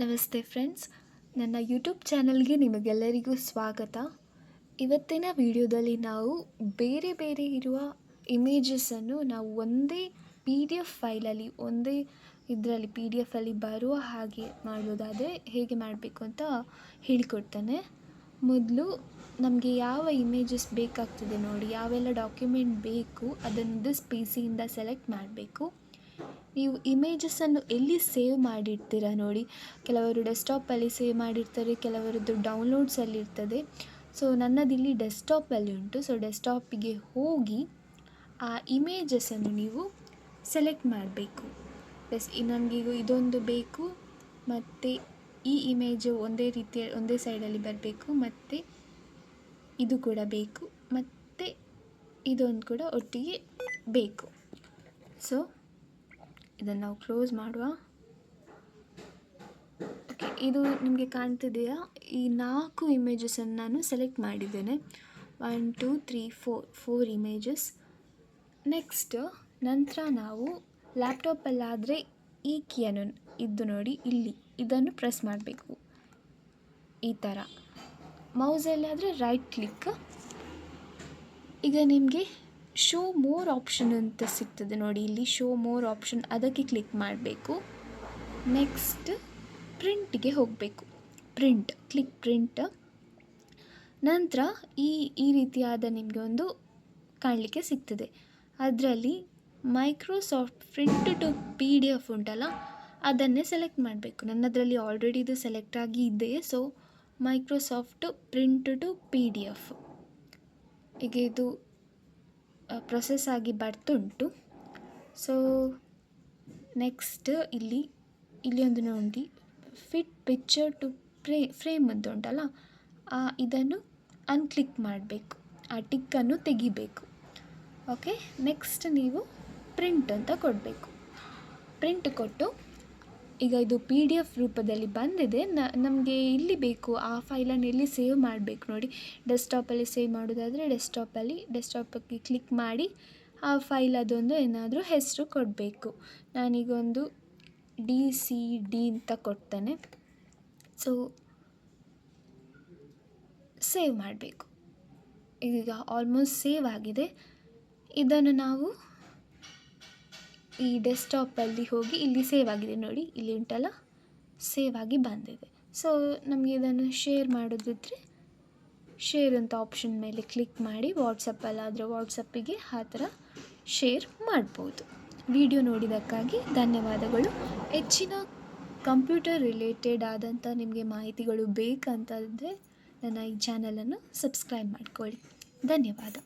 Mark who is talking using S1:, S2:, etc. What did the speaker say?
S1: ನಮಸ್ತೆ ಫ್ರೆಂಡ್ಸ್, ನನ್ನ ಯೂಟ್ಯೂಬ್ ಚಾನಲ್ಗೆ ನಿಮಗೆಲ್ಲರಿಗೂ ಸ್ವಾಗತ. ಇವತ್ತಿನ ವಿಡಿಯೋದಲ್ಲಿ ನಾವು ಬೇರೆ ಬೇರೆ ಇರುವ ಇಮೇಜಸ್ಸನ್ನು ನಾವು ಒಂದೇ ಪಿ ಡಿ ಎಫ್ ಫೈಲಲ್ಲಿ, ಒಂದೇ ಇದರಲ್ಲಿ ಪಿ ಡಿ ಎಫಲ್ಲಿ ಬರುವ ಹಾಗೆ ಮಾಡೋದಾದರೆ ಹೇಗೆ ಮಾಡಬೇಕು ಅಂತ ಹೇಳಿಕೊಡ್ತೇನೆ. ಮೊದಲು ನಮಗೆ ಯಾವ ಇಮೇಜಸ್ ಬೇಕಾಗ್ತದೆ ನೋಡಿ, ಯಾವೆಲ್ಲ ಡಾಕ್ಯುಮೆಂಟ್ ಬೇಕು ಅದನ್ನು ಪಿ ಸಿಯಿಂದ ಸೆಲೆಕ್ಟ್ ಮಾಡಬೇಕು. ನೀವು ಇಮೇಜಸನ್ನು ಎಲ್ಲಿ ಸೇವ್ ಮಾಡಿರ್ತೀರಾ ನೋಡಿ. ಕೆಲವರು ಡೆಸ್ಕ್ಟಾಪಲ್ಲಿ ಸೇವ್ ಮಾಡಿರ್ತಾರೆ, ಕೆಲವರದ್ದು ಡೌನ್ಲೋಡ್ಸಲ್ಲಿ ಇರ್ತದೆ ಸೊ, ನನ್ನದಿಲ್ಲಿ ಡೆಸ್ಕ್ಟಾಪಲ್ಲಿ ಉಂಟು. ಸೊ, ಡೆಸ್ಕ್ಟಾಪಿಗೆ ಹೋಗಿ ಆ ಇಮೇಜಸನ್ನು ನೀವು ಸೆಲೆಕ್ಟ್ ಮಾಡಬೇಕು. ಪ್ಲಸ್ ನನಗೀಗ ಇದೊಂದು ಬೇಕು. ಮತ್ತು ಈ ಇಮೇಜು ಒಂದೇ ರೀತಿಯ, ಒಂದೇ ಸೈಡಲ್ಲಿ ಬರಬೇಕು. ಮತ್ತು ಇದು ಕೂಡ ಬೇಕು. ಮತ್ತು ಇದೊಂದು ಕೂಡ ಒಟ್ಟಿಗೆ ಬೇಕು. ಸೊ ಇದನ್ನು ನಾವು ಕ್ಲೋಸ್ ಮಾಡುವ. ಓಕೆ ಇದು ನಿಮಗೆ ಕಾಣ್ತಿದೆಯಾ? ಈ ನಾಲ್ಕು ಇಮೇಜಸನ್ನು ನಾನು ಸೆಲೆಕ್ಟ್ ಮಾಡಿದ್ದೇನೆ. One two three four four images next ನಂತರ ನಾವು ಲ್ಯಾಪ್ಟಾಪಲ್ಲಾದರೆ ಈ ಕೀಯನ್ನು ಇದ್ದು ನೋಡಿ, ಇಲ್ಲಿ ಇದನ್ನು ಪ್ರೆಸ್ ಮಾಡಬೇಕು. ಈ ಥರ ಮೌಸಲ್ಲಾದರೆ ರೈಟ್ ಕ್ಲಿಕ್ ಈಗ ನಿಮಗೆ ಶೋ ಮೋರ್ ಆಪ್ಷನ್ ಅಂತ ಸಿಗ್ತದೆ ನೋಡಿ, ಇಲ್ಲಿ ಶೋ ಮೋರ್ ಆಪ್ಷನ್ ಅದಕ್ಕೆ ಕ್ಲಿಕ್ ಮಾಡಬೇಕು. ನೆಕ್ಸ್ಟ್ ಪ್ರಿಂಟ್ಗೆ ಹೋಗಬೇಕು. Print, click print. ನಂತರ ಈ ಈ ರೀತಿಯಾದ ನಿಮಗೆ ಒಂದು ಕಾಣಲಿಕ್ಕೆ ಸಿಗ್ತದೆ. ಅದರಲ್ಲಿ Microsoft print to P D F ಉಂಟಲ್ಲ, ಅದನ್ನೇ ಸೆಲೆಕ್ಟ್ ಮಾಡಬೇಕು. ನನ್ನದರಲ್ಲಿ ಆಲ್ರೆಡಿ ಇದು ಸೆಲೆಕ್ಟ್ ಆಗಿ ಇದೆ, so Microsoft print to P D F. ಈಗ ಇದು ಪ್ರೊಸೆಸ್ ಆಗಿ ಬರ್ತುಂಟು ಸೊ ನೆಕ್ಸ್ಟ್ ಇಲ್ಲಿ ಇಲ್ಲಿ ಒಂದು ನೋಡಿ. Fit picture to fra frame ಅಂತ ಉಂಟಲ್ಲ? ಇದನ್ನು ಅನ್ಕ್ಲಿಕ್ ಮಾಡಬೇಕು. ಆ ಟಿಕ್ಕನ್ನು ತೆಗಿಬೇಕು. ಓಕೆ ನೆಕ್ಸ್ಟ್ ನೀವು ಪ್ರಿಂಟ್ ಅಂತ ಕೊಡಬೇಕು. ಪ್ರಿಂಟ್ ಕೊಟ್ಟು ಈಗ ಇದು ಪಿ ಡಿ ಎಫ್ ರೂಪದಲ್ಲಿ ಬಂದಿದೆ. ನಮಗೆ ಇಲ್ಲಿ ಬೇಕು. ಆ ಫೈಲನ್ನು ಎಲ್ಲಿ ಸೇವ್ ಮಾಡಬೇಕು ನೋಡಿ. ಡೆಸ್ಕ್ಟಾಪಲ್ಲಿ ಸೇವ್ ಮಾಡೋದಾದರೆ ಡೆಸ್ಕ್ಟಾಪಲ್ಲಿ ಡೆಸ್ಕ್ಟಾಪಕ್ಕೆ ಕ್ಲಿಕ್ ಮಾಡಿ ಆ ಫೈಲ್ ಅದೊಂದು ಏನಾದರೂ ಹೆಸರು ಕೊಡಬೇಕು. ನಾನೀಗೊಂದು ಡಿ ಸಿ ಡಿ ಅಂತ ಕೊಡ್ತೇನೆ. ಸೊ ಸೇವ್ ಮಾಡಬೇಕು. ಈಗ ಆಲ್ಮೋಸ್ಟ್ ಸೇವ್ ಆಗಿದೆ. ಇದನ್ನು ನಾವು ಈ ಡೆಸ್ಕ್ಟಾಪಲ್ಲಿ ಹೋಗಿ ಇಲ್ಲಿ ಸೇವ್ ಆಗಿದೆ ನೋಡಿ, ಇಲ್ಲಿ ಉಂಟಲ್ಲ? ಸೇವ್ ಆಗಿ ಬಂದಿದೆ. ಸೊ ನಮಗೆ ಇದನ್ನು ಶೇರ್ ಮಾಡೋದಿದ್ರೆ ಶೇರ್ ಅಂತ ಆಪ್ಷನ್ ಮೇಲೆ ಕ್ಲಿಕ್ ಮಾಡಿ ವಾಟ್ಸಪ್ಪಲ್ಲಾದರೆ ವಾಟ್ಸಪ್ಪಿಗೆ ಆ ಥರ ಶೇರ್ ಮಾಡ್ಬೋದು. ವಿಡಿಯೋ ನೋಡಿದ್ದಕ್ಕಾಗಿ ಧನ್ಯವಾದಗಳು. ಹೆಚ್ಚಿನ ಕಂಪ್ಯೂಟರ್ ರಿಲೇಟೆಡ್ ಆದಂಥ ನಿಮಗೆ ಮಾಹಿತಿಗಳು ಬೇಕಂತಂದರೆ ನನ್ನ ಈ ಚಾನಲನ್ನು ಸಬ್ಸ್ಕ್ರೈಬ್ ಮಾಡ್ಕೊಳ್ಳಿ. ಧನ್ಯವಾದ.